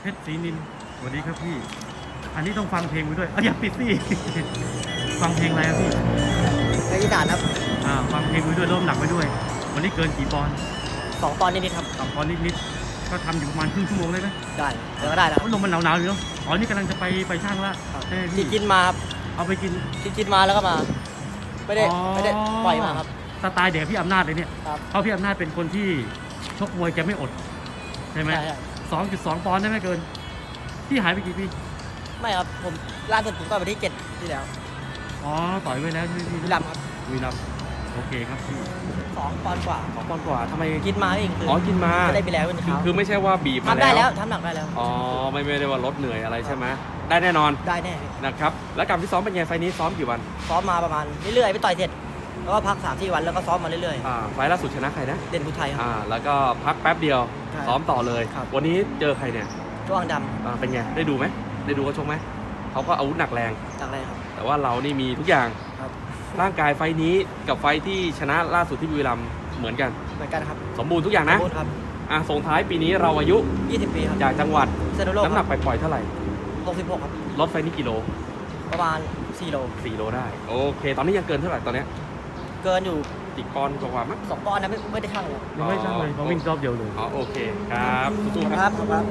เพชรศรีนินสวัสดีครับพี่ อันนี้ต้องฟังเพลงไปด้วยเอ้ยอย่าปิดสิ ฟังเพลงอะไรครับพี่ในอีสานครับอ่าฟังเพลงไปด้วยร่วมหนักไปด้วย วันนี้เกินกี่ปอนด์สองปอนด์นิดๆครับ สองปอนด์นิดๆก็ทำอยู่ประมาณครึ่งชั่วโมงได้ไหมได้เดี๋ยวก็ได้แล้วโอ้ยลมมันหนาวๆอยู่เนาะอ๋อนี่กำลังจะไปไปช่างละครับ ใช่ไหมที่พี่กินมาครับเอาไปกิน ที่กินมาแล้วก็มา ไม่ได้อ๋อไม่ได้ปล่อยมาครับ สไตล์เด็กพี่อำนาจเลยเนี่ยครับ เพราะพี่อำนาจเป็นคนที่ชกมวยแกไม่อดใช่ไหมใช่ใช่ สองจุดสองปอนด์ได้ไหมเกินพี่หายไปกี่ปี ไม่ครับผมล่าสุดผมก็ไปที่เจ็ดที่แล้วอ๋อ ต่อยไว้แล้วใช่ไหมพี่บุรีรัมย์ครับบุรีรัมย์โอเคครับพี่สองปอนด์กว่าสองปอนด์กว่าทำไมกินมาเองคืออ๋อกินมาไม่ได้ไปแล้วเป็นคือเช้าคือไม่ใช่ว่าบีบมาทำได้แล้วทำหนักได้แล้ว อ๋อไม่ไม่ได้ว่าลดเหนื่อยอะไรใช่ไหมได้แน่นอนได้แน่พี่นะครับ แล้วการที่ซ้อมเป็นไงไฟล์นี้ซ้อมกี่วัน ซ้อมมาประมาณเรื่อยๆไปต่อยเสร็จ แล้วก็พักสามสี่วันแล้วก็ซ้อมมาเรื่อยอ่าไฟล์ล่าสุดชนะใครนะๆ เด่นภูไทยครับ อ่าแล้วก็พักแป๊บเดียวใช่ซ้อมต่อเลย ครับ วันนี้เจอใครเนี่ยจ้วงดอ่าเป็นไงได้ดูไหมได้ดูเขาชกไหมเขาก็อาวุธหนักแรงำจากอะไรครับ แต่ว่าเรานี่มีทุกอย่างครับ ร่างกายไฟล์นี้กับไฟล์ที่ชนะล่าสุดที่บุรีรัมย์เหมือนกัน เหมือนกันครับสมบูรณ์ทุกอย่างนะสมบูรณ์ครับอะส่งท้ายปีนี้เราอายุ20 ปีครับจากจังหวัดเซนโนโลกน้ำหนักไปปล่อยๆเท่าไหร่66 ครับลดไฟล์นี้กิโลประมาณ4โล4โลได้ โอเค ตอนนี้ยังเกินเท่าไหร่ตอนเนี้ยเกินอยู่อีกปอนด์กว่าๆมั้ง2ปอนด์นะไม่ไม่ได้ชั่งเลยยังไม่ช่างเลยเพราะวิ่งรอบเดียวเลย อ๋อโอเคครับสู้ๆคครับรับครับ